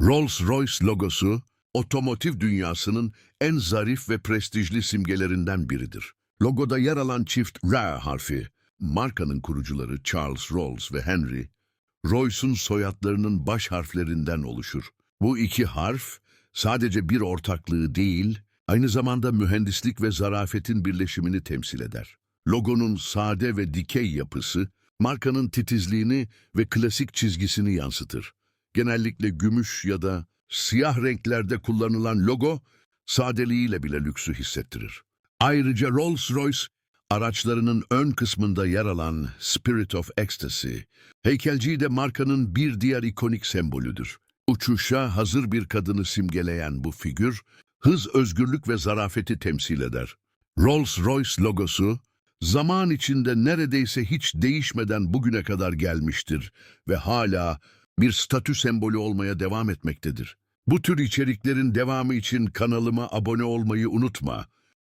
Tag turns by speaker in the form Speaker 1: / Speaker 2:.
Speaker 1: Rolls-Royce logosu, otomotiv dünyasının en zarif ve prestijli simgelerinden biridir. Logoda yer alan çift R harfi, markanın kurucuları Charles Rolls ve Henry, Royce'un soyadlarının baş harflerinden oluşur. Bu iki harf sadece bir ortaklığı değil, aynı zamanda mühendislik ve zarafetin birleşimini temsil eder. Logonun sade ve dikey yapısı, markanın titizliğini ve klasik çizgisini yansıtır. Genellikle gümüş ya da siyah renklerde kullanılan logo, sadeliğiyle bile lüksü hissettirir. Ayrıca Rolls-Royce, araçlarının ön kısmında yer alan Spirit of Ecstasy, heykelciği de markanın bir diğer ikonik sembolüdür. Uçuşa hazır bir kadını simgeleyen bu figür, hız, özgürlük ve zarafeti temsil eder. Rolls-Royce logosu, zaman içinde neredeyse hiç değişmeden bugüne kadar gelmiştir ve hala bir statü sembolü olmaya devam etmektedir. Bu tür içeriklerin devamı için kanalıma abone olmayı unutma.